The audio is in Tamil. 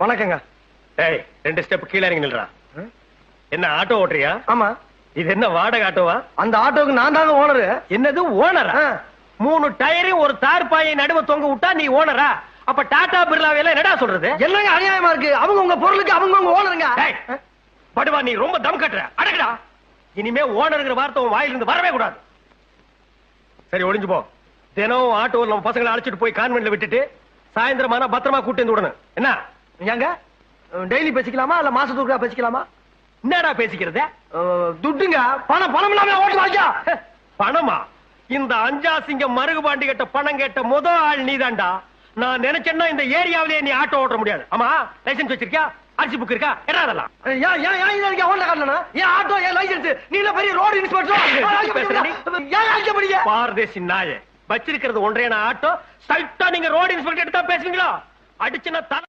வணக்கங்க. டேய் ரெண்டு ஸ்டெப் கீழே இறங்கி நில்றா. என்ன ஆட்டோ ஓட்டுறியா? ஆமா. இது என்ன வாடகை ஆட்டோவா? அந்த ஆட்டோக்கு நான் தாங்க ஓனரு. என்னது ஓனரா. மூணு டயரையும் ஒரு தார் பாயை நடுவ தொங்க விட்டா நீ ஓனரா? அப்ப டாடா பிர்லாவையில என்னடா சொல்றது? என்னங்க அநியாயமா இருக்கு? அவங்க உங்க பொருளுக்கு அவங்க உங்க ஓனருங்க. படுவா நீ ரொம்ப தம் கட்டுற. அடக்குடா. இனிமே ஓனருங்கிற வார்த்தை உன் வாயிலிருந்து வரவே கூடாது. சரி ஒளிஞ்சு போ. தினம் ஆட்டோவில் நம்ம பசங்களை அழைச்சிட்டு போய் கான்வென்ட்ல விட்டுட்டு சாயந்தரமானா பத்திரமா கூட்டி வந்து விடணும். என்ன? ஏங்க? டெய்லி பேசிக்கலாமா? இல்ல மாசத்துக்கு பேசிக்கலாமா? என்னடா பேசிக்கிறது? துட்டுங்க. பணம் பணம் இல்லாம ஓட்டு பணமா? இந்த அஞ்சா சிங்கம் மருகுபாண்டி கிட்ட பணம் கேட்ட முத ஆள் நீதான்டா நான் நினைச்சேன்னா இந்த ஏரியாவிலேயே நீ ஆட்டோ ஓட்ட முடியாது. ஆமா லைசென்ஸ் வச்சிருக்கியா? அரிசி புக் இருக்கா? என்ன அதெல்லாம்? ஏன் ஏன் ஏன் இதை நீங்க ஓட்ட காட்டணும் ஏன் ஆட்டோ ஏன் லைசென்ஸ்? நீ இல்ல பெரிய ரோடு இன்ஸ்பெக்டர் பேசுற நீ? ஏன் அழைக்கப்படுங்க பாரதேசி நாயே வச்சிருக்கிறது ஒன்றையான ஆட்டோ. ஸ்ட்ரைட்டா நீங்க ரோடு இன்ஸ்பெக்டர் எடுத்தா பேசுவீங்களா? அடிச்சுன்னா தலை